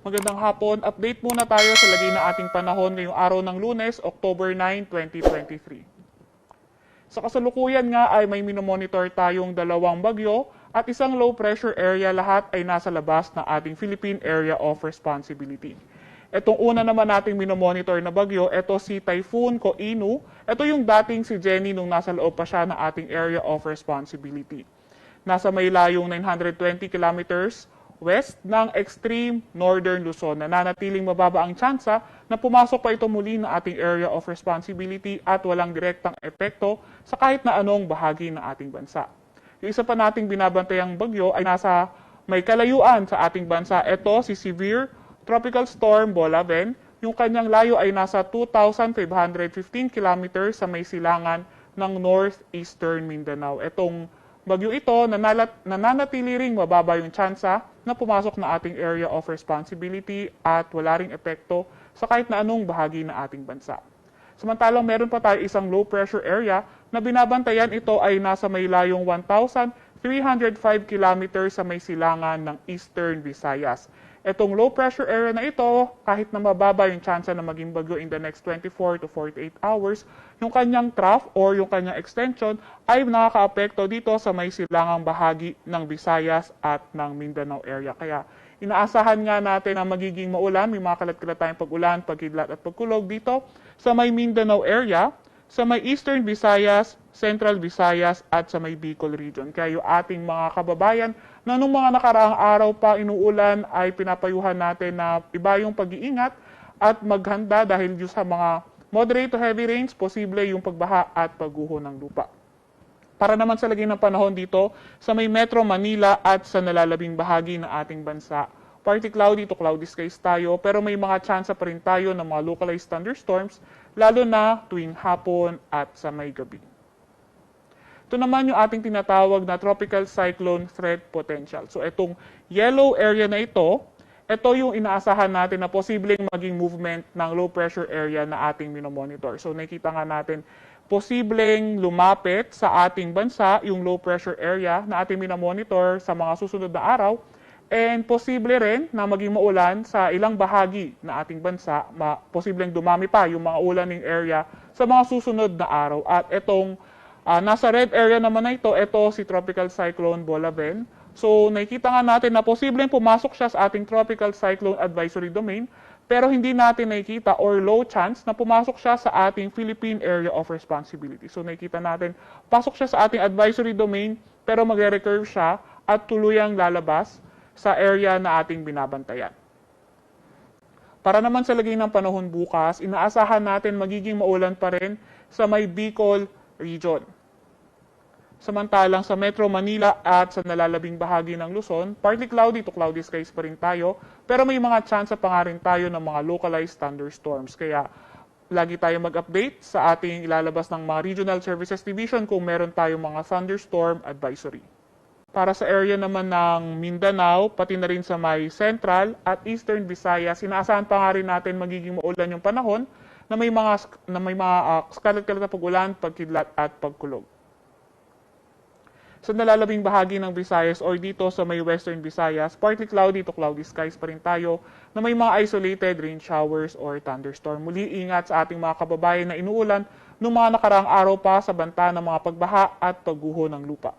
Magandang hapon. Update muna tayo sa lagay ng ating panahon ngayong araw ng lunes, October 9, 2023. Sa kasalukuyan nga ay may minomonitor tayong dalawang bagyo at isang low pressure area lahat ay nasa labas ng ating Philippine Area of Responsibility. Itong una naman nating minomonitor na bagyo, ito si Typhoon Koinu. Ito yung dating si Jenny nung nasa loob pa siya ng ating Area of Responsibility. Nasa may layong 920 kilometers west ng extreme northern Luzon. Nananatiling mababa ang tsansa na pumasok pa ito muli ng ating area of responsibility at walang direktang epekto sa kahit na anong bahagi ng ating bansa. Yung isa pa nating binabantayang bagyo ay nasa may kalayuan sa ating bansa. Ito si Severe Tropical Storm Bolaven. Yung kanyang layo ay nasa 2,515 kilometers sa may silangan ng northeastern Mindanao. Itong Bagyo ito, nanalat, nananatili ring mababa yung tsansa na pumasok na ating area of responsibility at wala ring epekto sa kahit na anong bahagi ng ating bansa. Samantalang meron pa tayo isang low pressure area na binabantayan ito ay nasa may layong 1,305 kilometers sa may silangan ng Eastern Visayas. Itong low pressure area na ito, kahit na mababa yung tsansa na maging bagyo in the next 24 to 48 hours, yung kanyang trough or yung kanyang extension ay nakakaapekto dito sa may silangang bahagi ng Visayas at ng Mindanao area. Kaya inaasahan nga natin na magiging maulan, may mga kalat-kalat tayong pag-ulan, pagkidlat at pagkulog dito sa may Mindanao area, sa may Eastern Visayas, Central Visayas at sa may Bicol region. Kaya yung ating mga kababayan na nung mga nakaraang araw pa inuulan ay pinapayuhan natin na iba yung pag-iingat at maghanda dahil yung sa mga moderate to heavy rains, posible yung pagbaha at pagguho ng lupa. Para naman sa lagay ng panahon dito sa may Metro Manila at sa nalalabing bahagi ng ating bansa. Partly cloudy to cloudy skies tayo pero may mga tsansa pa rin tayo ng mga localized thunderstorms lalo na tuwing hapon at sa may gabi. Ito naman yung ating tinatawag na tropical cyclone threat potential. So itong yellow area na ito, ito yung inaasahan natin na posibleng maging movement ng low pressure area na ating minomonitor. So nakikita nga natin, posibleng lumapit sa ating bansa yung low pressure area na ating minomonitor sa mga susunod na araw and posible rin na maging maulan sa ilang bahagi na ating bansa, posibleng dumami pa yung mga ulaning area sa mga susunod na araw. At itong Ah, nasa red area naman na ito, ito si Tropical Cyclone Bolaven. So nakikita nga natin na posibleng pumasok siya sa ating Tropical Cyclone Advisory Domain, pero hindi natin nakikita or low chance na pumasok siya sa ating Philippine Area of Responsibility. So nakikita natin, pasok siya sa ating advisory domain, pero magre-recurve siya at tuluyang lalabas sa area na ating binabantayan. Para naman sa lagay ng panahon bukas, inaasahan natin magiging maulan pa rin sa may Bicol region. Samantalang sa Metro Manila at sa nalalabing bahagi ng Luzon, partly cloudy to cloudy skies pa rin tayo, pero may mga chance pa nga rin tayo ng mga localized thunderstorms. Kaya lagi tayo mag-update sa ating ilalabas ng mga Regional Services Division kung meron tayong mga thunderstorm advisory. Para sa area naman ng Mindanao, pati na rin sa may Central at Eastern Visayas, inaasahan pa nga rin natin magiging maulan yung panahon na may mga na may mga uh, kalat-kalat na pag-ulan, pagkidlat at pagkulog. Sa nalalabing bahagi ng Visayas or dito sa may Western Visayas, partly cloudy to cloudy skies pa rin tayo na may mga isolated rain showers or thunderstorm. Muli ingat sa ating mga kababayan na inuulan noong mga nakaraang araw pa sa banta ng mga pagbaha at pagguho ng lupa.